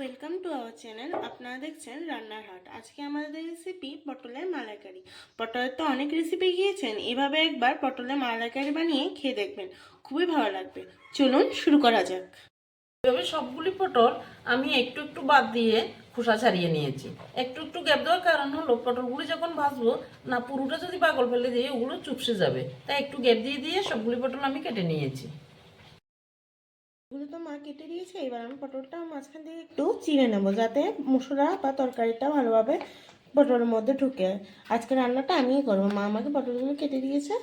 Welcome to our channel আপনারা দেখছেন রান্নার হাট। আজকে আমাদের রেসিপি পটলের মালাইকারি। পটলের তো অনেক রেসিপি গিয়েছেন এভাবে একবার পটলের মালাইকারি বানিয়ে খেয়ে দেখবেন। খুবই ভালো লাগবে। চলুন শুরু করা যাক। এভাবে সবগুলি পটল আমি একটু একটু বাদ দিয়ে খোসা ছাড়িয়ে নিয়েছি। একটু একটু গ্যাপ দেওয়ার কারণ হলো, পটলগুলি যখন ভাজবো, না, পুরোটা যদি পাগল ফেলে দিয়ে ওগুলো চুপসে যাবে। তাই একটু গ্যাপ দিয়ে দিয়ে সবগুলি পটল আমি কেটে নিয়েছি। এগুলো তো মা কেটে দিয়েছে, এবার আমি পটলটা মাঝখান থেকে একটু চিড়ে নেব যাতে মশলা বা তরকারিটা ভালোভাবে পটলের মধ্যে ঢুকে। আজকে রান্নাটা আমিই করব, মা আমাকে পটলগুলো কেটে দিয়েছে।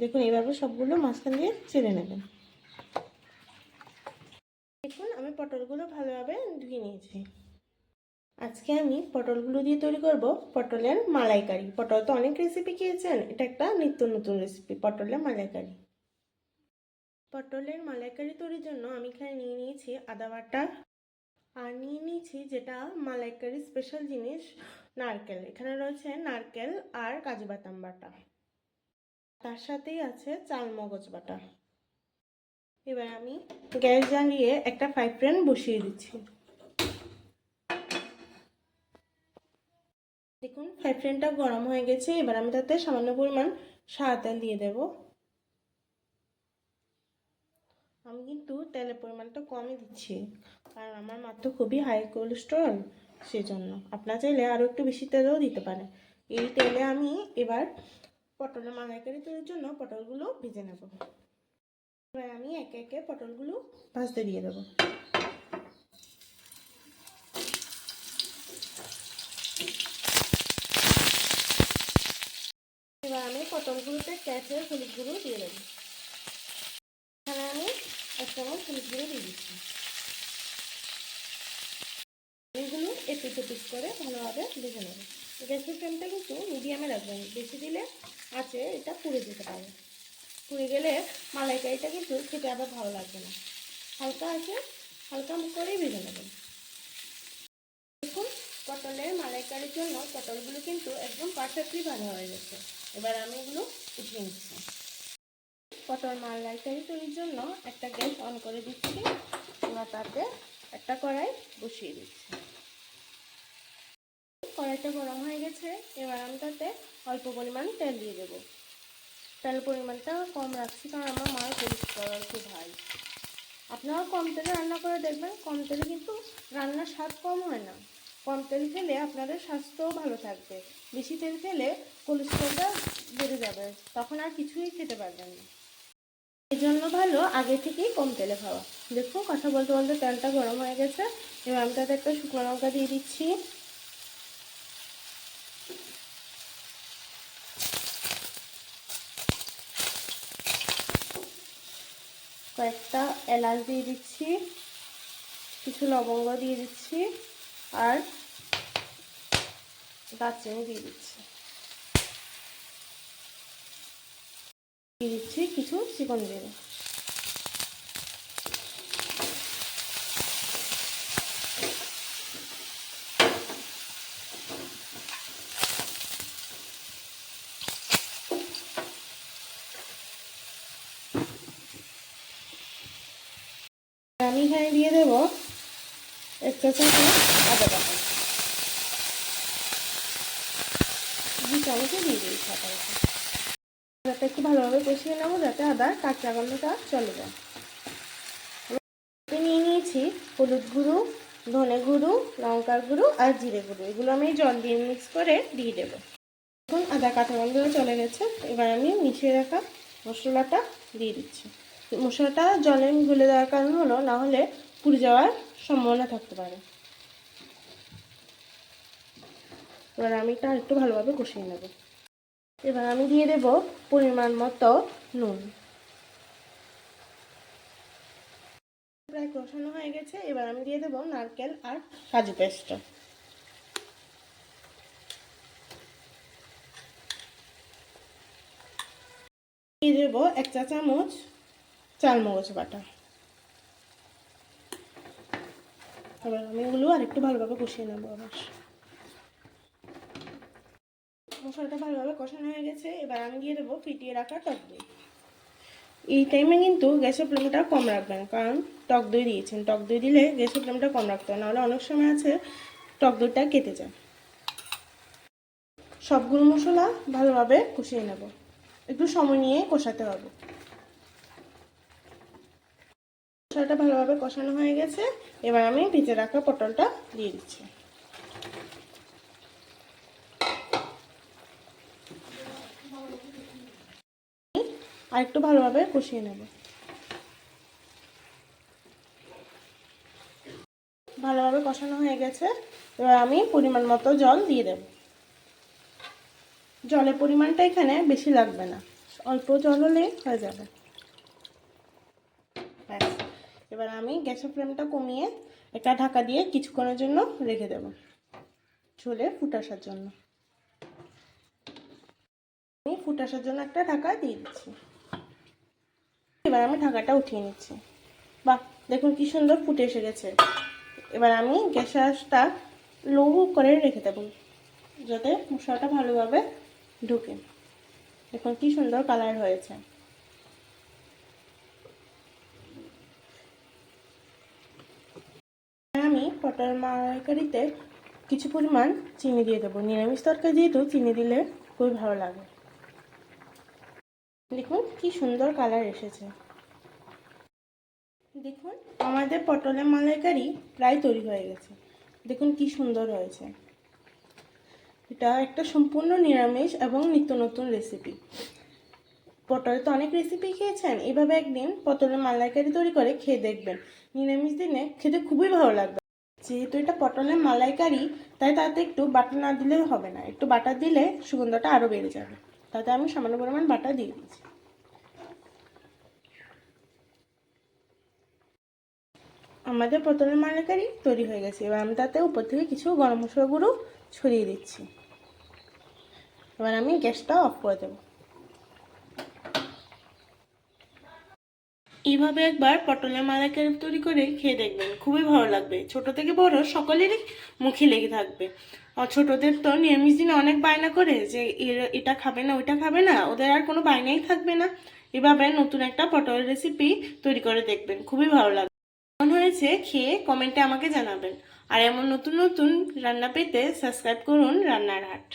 দেখুন, এইভাবে সবগুলো মাঝখান দিয়ে চিড়ে নেবেন দেখুন, আমি পটলগুলো ভালোভাবে ধুয়ে নিয়েছি। আজকে আমি পটলগুলো দিয়ে তৈরি করব পটলের মালাইকারি। পটল তো অনেক রেসিপি খেয়েছেন, এটা একটা নিত্য নতুন রেসিপি পটলের মালাইকারি। পটলের মালাইকারি তৈরির জন্য আমি এখানে নিয়ে নিয়েছি আদা বাটা। আর নিয়ে নিয়েছি যেটা মালাইকারি স্পেশাল জিনিস, নারকেল। এখানে রয়েছে নারকেল আর কাজু বাদাম বাটা। তার সাথেই আছে চাল মগজ বাটা। এবার আমি গ্যাস জ্বালিয়ে একটা ফ্রাই প্যান বসিয়ে দিচ্ছি। দেখুন, ফ্রাই প্যানটা গরম হয়ে গেছে। এবার আমি তাতে সামান্য পরিমাণ সাদা তেল দিয়ে দেবো। আমি কিন্তু তেলের পরিমাণটা কমই দিচ্ছি। কারণ আমার মাত্র খুবই হাই কোলেস্টেরল সেজন্য। আপনার চাইলে আরও একটু বেশি তেলও দিতে পারেন এই তেলে আমি এবার পটলের মালাইকারি তৈরির জন্য পটলগুলো ভেজে নেব। এবার আমি একে একে পটলগুলো ভাজতে দিয়ে দেবো। এবার আমি পটলগুলোতে ক্যাচের হলুদ গুঁড়ো দিয়ে দেবো। চামচ হলুদ দিয়ে দিচ্ছি। এগুলো একটু পিস করে ভালোভাবে ভেজে নেব। গ্যাসের ফ্লেমটা কিন্তু মিডিয়ামে রাখবেন, বেশি দিলে আছে, এটা পুড়ে যেতে পারে। পুড়ে গেলে মালাইকারিটা কিন্তু খেতে আবার ভালো লাগবে না। হালকা আছে, হালকা করেই ভেজে নেবেন। দেখুন, পটলের মালাইকারির জন্য পটলগুলো কিন্তু একদম পারফেক্টলি ভালো হয়ে গেছে। এবার আমি এগুলো উঠিয়ে নিচ্ছি। পটল মালাইকারি তৈরির জন্য একটা গ্যাস অন করে দিচ্ছি। এবার তাতে একটা কড়াই বসিয়ে দিচ্ছি। কড়াইটা গরম হয়ে গেছে। এবার আমি তাতে অল্প পরিমাণ তেল দিয়ে দেবো। তেল পরিমাণটা কম রাখছি কারণ আমার মায়ের কোলেস্টেরল খুব ভাই। আপনারা কম তেলে রান্না করে দেখবেন। কম তেলে কিন্তু রান্নার স্বাদ কম হয় না। কম তেল খেলে আপনাদের স্বাস্থ্যও ভালো থাকবে। বেশি তেল খেলে কোলেস্ট্রলটা বেড়ে যাবে। তখন আর কিছুই খেতে পারবেন না। এই জন্য ভালো, আগে থেকেই কম তেলে খাওয়া। দেখুন কথা বলতে বলতে তেলটা গরম হয়ে গেছে। এবার আমি তাতে একটা শুকনো লঙ্কা দিয়ে দিচ্ছি। কয়েকটা এলাচ দিয়ে দিচ্ছি। কিছু লবঙ্গ দিয়ে দিচ্ছি। আর দারচিনি দিয়ে দিচ্ছি। দিয়ে দিচ্ছি কিছু চিকন জিরে। আমি এখানে দিয়ে দেবো এক চামচ আদা বাটা। দিয়ে দিয়েছি আদা বাটা। আদাটা একটু ভালোভাবে কষিয়ে নেব যাতে আদার কাঁচা গন্ধটা চলে যায়। নিয়ে নিয়েছি, হলুদ গুঁড়ো, ধনে গুঁড়ো, লঙ্কার গুঁড়ো আর জিরে গুঁড়ো। এগুলো আমি জল দিয়ে মিক্স করে দিয়ে দেবো। এখন আদা, কাঁচা গন্ধটা চলে গেছে। এবার আমি মিশিয়ে রাখা মশলাটা দিয়ে দিচ্ছি। মশলাটা জলে গুলে দেওয়ার কারণ হলো, না হলে পুড়ে যাওয়ার সম্ভাবনা থাকতে পারে। এবার আমি এটা একটু ভালোভাবে কষিয়ে নেব। এবার আমি দিয়ে দেব পরিমাণ মতো নুন। প্রায় কষানো হয়ে গেছে, এবার আমি দিয়ে দেবো নারকেল আর কাজু পেস্ট। দিয়ে দেবো এক চা চামচ চাল মগজ বাটা। এবার আমি এগুলো আর একটু ভালোভাবে কষিয়ে নেব আবার। মশলাটা ভালোভাবে কষানো হয়ে গেছে, এবার আমি দিয়ে দেবো ফিটিয়ে রাখা টক দই। এই টাইমে কিন্তু গ্যাসের ফ্লেমটা কম রাখবেন, কারণ টক দই দিয়েছেন। টক দই দিলে গ্যাসের ফ্লেমটা কম রাখতে হয়, নাহলে অনেক সময় আছে টক দইটা কেটে যায়। সবগুলো মশলা ভালোভাবে কষিয়ে নেব। একটু সময় নিয়ে কষাতে হবে। মশলাটা ভালোভাবে কষানো হয়ে গেছে, এবার আমি ভিজে রাখা পটলটা দিয়ে দিচ্ছি। আর একটু ভালোভাবে কষিয়ে নেব। ভালোভাবে কষানো হয়ে গেছে। এবার আমি পরিমাণ মতো জল দিয়ে দেব। জলের পরিমাণটা এখানে বেশি লাগবে না। অল্প জল হলে হয়ে যাবে। এবার আমি গ্যাসের ফ্লেমটা কমিয়ে একটা ঢাকা দিয়ে কিছুক্ষণের জন্য রেখে দেব। ঝোলে ফুটাসার জন্য। আমি ফুটাসার জন্য একটা ঢাকা দিয়ে দিচ্ছি। এবার আমি ঢাকাটা উঠিয়ে নিচ্ছি। বাহ, দেখুন কি সুন্দর ফুটে এসে গেছে। এবার আমি গ্যাসের লো করে রেখে দেবো, যাতে মশলাটা ভালোভাবে ঢুকে। দেখুন কি সুন্দর কালার হয়েছে। আমি পটল মালাইকারিতে কিছু পরিমাণ চিনি দিয়ে দেবো। নিরামিষ তরকারি যেহেতু, চিনি দিলে খুবই ভালো লাগে। দেখুন কি সুন্দর কালার এসেছে। দেখুন, আমাদের পটলের মালাইকারি প্রায় তৈরি হয়ে গেছে। দেখুন কি সুন্দর হয়েছে। এটা একটা সম্পূর্ণ নিরামিষ এবং নিত্য নতুন রেসিপি পটলে তো অনেক রেসিপি খেয়েছেন, এভাবে একদিন পটলের মালাইকারি তৈরি করে খেয়ে দেখবেন। নিরামিষ দিনে খেতে খুবই ভালো লাগবে। যেহেতু এটা পটলের মালাইকারি, তাই তাতে একটু বাটার না দিলেও হবে না। একটু বাটার দিলে সুগন্ধটা আরও বেড়ে যাবে। তাতে আমি সামান্য পরিমাণ বাটা দিয়ে দিচ্ছি আমাদের পটলের মালাইকারি তৈরি হয়ে গেছে। এবার আমি তাতে উপর থেকে কিছু গরম মশলা গুঁড়ো ছড়িয়ে দিচ্ছি। এবার আমি গ্যাসটা অফ করে দেবো। এইভাবে একবার পটলের মালাইকারি তৈরি করে খেয়ে দেখবেন। খুবই ভালো লাগবে। ছোট থেকে বড় সকলেরই মুখে লেগে থাকবে। আর ছোটদের তো নিরামিষ দিনে অনেক বায়না করে যে এটা খাবে না, ওইটা খাবে না। ওদের আর কোনো বায়নাই থাকবে না। এভাবে নতুন একটা পটল রেসিপি তৈরি করে দেখবেন। খুবই ভালো লাগবে। কেমন হয়েছে খেয়ে কমেন্টে আমাকে জানাবেন। আর এমন নতুন নতুন রান্না পেতে সাবস্ক্রাইব করুন রান্নার হাট।